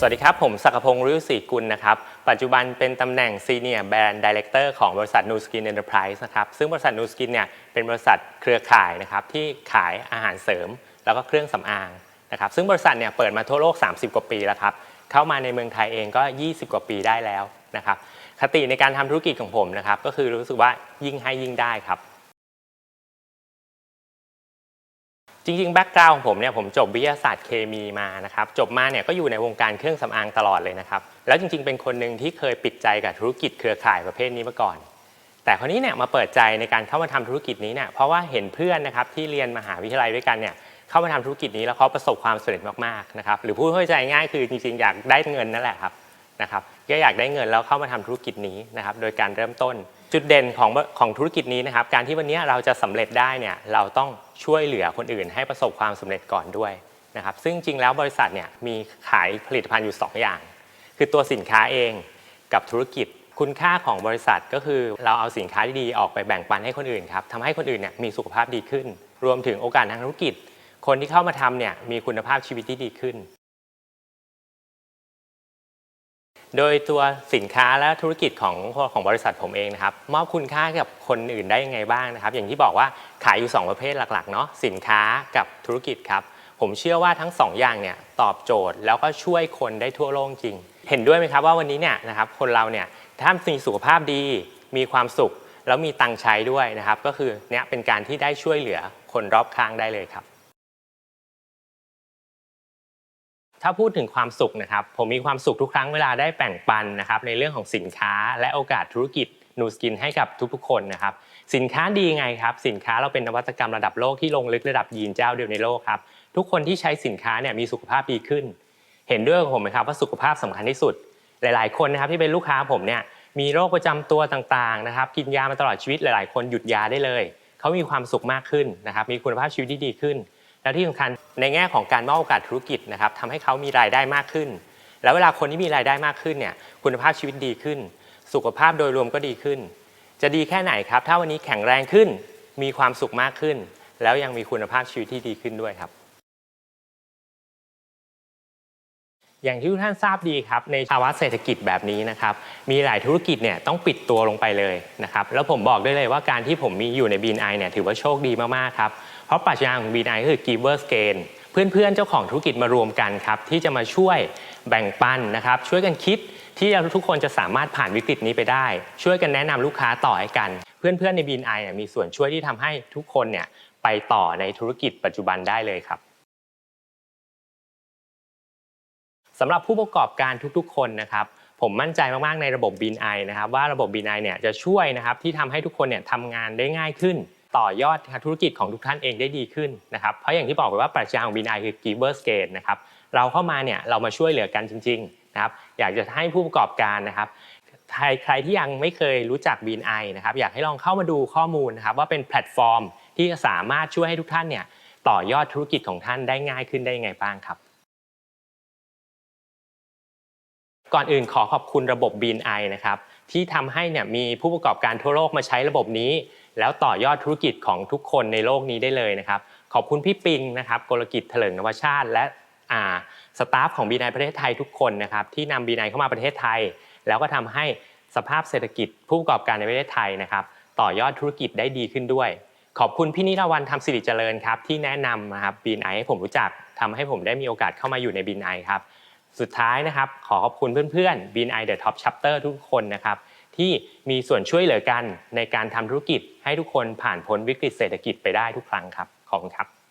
สวัสดีครับ ผมศักพงศ์รุยศรีกุลนะครับ ปัจจุบันเป็นตำแหน่ง Senior Brand Director ของบริษัท New Skin Enterprise นะครับ ซึ่งบริษัท New Skin เนี่ยเป็นบริษัทเครือข่ายนะครับที่ขายอาหารเสริม แล้วก็เครื่องสำอางนะครับ ซึ่งบริษัทเนี่ยเปิดมาทั่วโลก 30 กว่าปีแล้วครับ เข้ามาในเมืองไทยเองก็ 20 กว่าปีได้แล้วนะครับ คติในการทำธุรกิจของผมนะครับ ก็คือรู้สึกว่ายิ่งให้ยิ่งได้ครับ จริงๆแบ็กกราวของผมเนี่ยผมจบวิทยาศาสตร์เคมีมานะครับจบมาเนี่ยก็อยู่ในวงการเครื่องสำอางตลอดเลยนะครับแล้วจริง ๆ เป็นคนหนึ่งที่เคยปิดใจกับธุรกิจเครือข่ายประเภทนี้มาก่อน แต่คราวนี้เนี่ยมาเปิดใจในการเข้ามาทำธุรกิจนี้เนี่ยเพราะว่าเห็นเพื่อนนะครับที่เรียนมหาวิทยาลัยด้วยกันเนี่ยเข้ามาทำธุรกิจนี้แล้วเขาประสบความสำเร็จมากๆนะครับหรือพูดเข้าใจง่ายคือจริงๆ อยากได้เงินนั่นแหละครับนะครับก็อยากได้เงินแล้วเข้ามาทำธุรกิจนี้นะครับโดยการเริ่มต้น จุดเด่นของของธุรกิจนี้นะครับ การที่วันนี้เราจะสำเร็จได้เนี่ยเราต้องช่วยเหลือคนอื่น ให้ประสบความสำเร็จก่อนด้วยนะครับ ซึ่งจริงแล้วบริษัทเนี่ยมีขายผลิตภัณฑ์อยู่ 2 อย่าง คือตัวสินค้าเองกับธุรกิจคุณค่าของบริษัทก็คือเราเอาสินค้าที่ดีออกไปแบ่งปันให้คนอื่นครับทำให้คนอื่นเนี่ยมีสุขภาพดีขึ้น รวมถึงโอกาสทางธุรกิจ คนที่เข้ามาทำเนี่ยมีคุณภาพชีวิตที่ดีขึ้น โดยตัวสินค้าและธุรกิจของของบริษัทผมเองนะครับมอบคุณค่ากับคนอื่นได้ยังไงบ้างนะครับ อย่างที่บอกว่าขายอยู่ 2 ประเภทหลักๆเนาะสินค้ากับธุรกิจครับ ผมเชื่อว่าทั้ง 2 อย่างเนี่ยตอบโจทย์แล้วก็ช่วยคนได้ทั่วโลกจริง เห็นด้วยไหมครับว่าวันนี้เนี่ยนะครับคนเราเนี่ยถ้ามีสุขภาพดี มีความสุข แล้วมีตังค์ใช้ด้วยนะครับ ก็คือเนี่ยเป็นการที่ได้ช่วยเหลือคนรอบข้างได้เลยครับ ถ้าพูดถึงความสุขนะครับ ผมมีความสุขทุกครั้งเวลาได้แบ่งปันนะครับในเรื่องของสินค้าและโอกาสธุรกิจนูสกินให้กับทุกๆคนนะครับ สินค้าดีไงครับ สินค้าเราเป็นนวัตกรรมระดับโลกที่ลงลึกระดับยีนเจ้าเดียวในโลกครับ ทุกคนที่ใช้สินค้าเนี่ยมีสุขภาพดีขึ้น เห็นด้วยกับผมไหมครับว่าสุขภาพสำคัญที่สุด หลาย ๆ คนนะครับที่เป็นลูกค้าผมเนี่ยมีโรคประจำตัวต่างๆนะครับ กินยามาตลอดชีวิตหลาย ๆ คนหยุดยาได้เลย เขามีความสุขมากขึ้นนะครับ มีคุณภาพชีวิตที่ดีขึ้น และที่สำคัญในแง่ของการมอบโอกาสธุรกิจนะครับทำให้เขามีรายได้มากขึ้น แล้วเวลาคนที่มีรายได้มากขึ้นเนี่ยคุณภาพชีวิตดีขึ้น สุขภาพโดยรวมก็ดีขึ้น จะดีแค่ไหนครับ ถ้าวันนี้แข็งแรงขึ้น มีความสุขมากขึ้น แล้วยังมีคุณภาพชีวิตที่ดีขึ้นด้วยครับ อย่างที่ทุกท่านทราบดีครับในภาวะเศรษฐกิจแบบนี้นะครับมีหลายธุรกิจเนี่ยต้องปิดตัวลงไปเลยนะครับแล้วผมบอกได้เลยว่าการที่ผมมีอยู่ใน BNI เนี่ยถือว่าโชคดีมากๆครับเพราะปรัชญาของ BNI ก็คือ Giver Gain เพื่อนๆเจ้าของธุรกิจมารวมกันครับที่จะมาช่วยแบ่งปันนะครับช่วยกันคิดที่เราทุกคนจะสามารถผ่านวิกฤตนี้ไปได้ ช่วยกันแนะนำลูกค้าต่อให้กัน เพื่อนๆใน BNI เนี่ยมีส่วนช่วยที่ทำให้ทุกคนเนี่ยไปต่อในธุรกิจปัจจุบันได้เลยครับ สำหรับผู้ประกอบการทุกๆ คนนะครับผมมั่นใจมากๆในระบบ BNI นะครับว่าระบบ BNI เนี่ยจะช่วยนะครับที่ทำให้ทุกคนเนี่ยทำงานได้ง่ายขึ้น ต่อยอดธุรกิจของทุกท่านเองได้ดีขึ้นนะครับเพราะอย่างที่บอกไปว่าปรัชญาของ BNI คือ Giver Gain นะครับเราเข้ามาเนี่ยเรามาช่วยเหลือกันจริงๆนะครับอยากจะให้ผู้ประกอบการนะครับใครใครที่ยังไม่เคยรู้จัก BNI นะครับอยากให้ลองเข้ามาดูข้อมูลนะครับว่าเป็นแพลตฟอร์มที่สามารถช่วยให้ทุกท่านเนี่ยต่อยอดธุรกิจของท่านได้ง่ายขึ้นได้ยังไงบ้างครับ ก่อนอื่นขอขอบคุณระบบ BNI นะครับที่ทำให้เนี่ยมีผู้ประกอบการทั่วโลกมาใช้ระบบนี้ แล้วต่อยอดธุรกิจของทุกคนในโลกนี้ได้เลยนะครับ ขอบคุณพี่ปิงนะครับกลกิจเถลิงนวชาติ และอ่าสตาฟของ BNI ประเทศไทยทุกคนนะครับที่นำ BNI เข้ามาประเทศไทย แล้วก็ทำให้สภาพเศรษฐกิจผู้ประกอบการในประเทศไทยนะครับ ต่อยอดธุรกิจได้ดีขึ้นด้วย ขอบคุณพี่นิรวันทำสิริเจริญครับที่แนะนำนะครับ BNI ให้ผมรู้จักทำให้ผมได้มีโอกาสเข้ามาอยู่ใน BNI ครับ สุดท้ายนะครับ ขอขอบคุณเพื่อนๆ BNI The Top Chapter ทุกคนนะครับ ที่มีส่วนช่วยเหลือกันในการทำธุรกิจให้ทุกคนผ่านพ้นวิกฤตเศรษฐกิจไปได้ทุกครั้งครับ ขอบคุณครับ